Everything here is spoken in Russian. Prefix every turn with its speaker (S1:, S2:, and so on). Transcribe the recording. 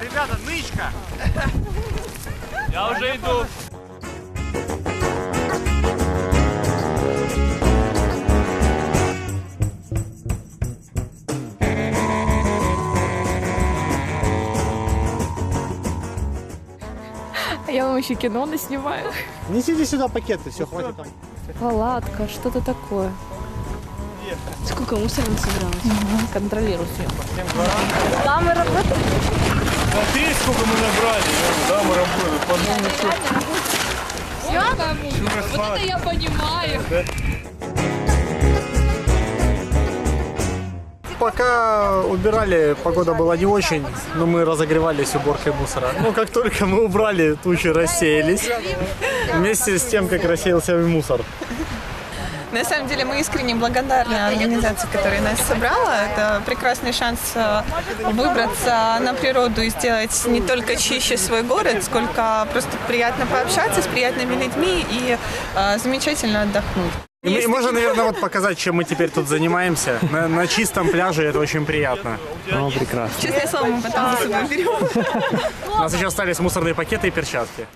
S1: Ребята, нычка!
S2: Я вже
S3: Я вам еще кино наснимаю.
S1: Несите сюда пакеты, все, хватит там.
S3: Палатка, что-то такое.
S4: Сколько мусора собралось?
S3: Контролирую съемку.
S2: Смотри, сколько мы набрали. Да, мы работаем. По одному
S3: Вот это я понимаю.
S1: Пока убирали, погода была не очень, но мы разогревались уборкой мусора. Но как только мы убрали, тучи рассеялись. Вместе с тем, как рассеялся мусор.
S5: На самом деле мы искренне благодарны организации, которая нас собрала. Это прекрасный шанс э, выбраться на природу и сделать не только чище свой город, сколько просто приятно пообщаться с приятными людьми и э, замечательно отдохнуть.
S1: И, мы- и можно, наверное, вот показать, чем мы теперь тут занимаемся. На, на чистом пляже это очень приятно. Ну, прекрасно.
S5: Честное слово, мы потом за собой берем.
S1: У нас еще остались мусорные пакеты и перчатки.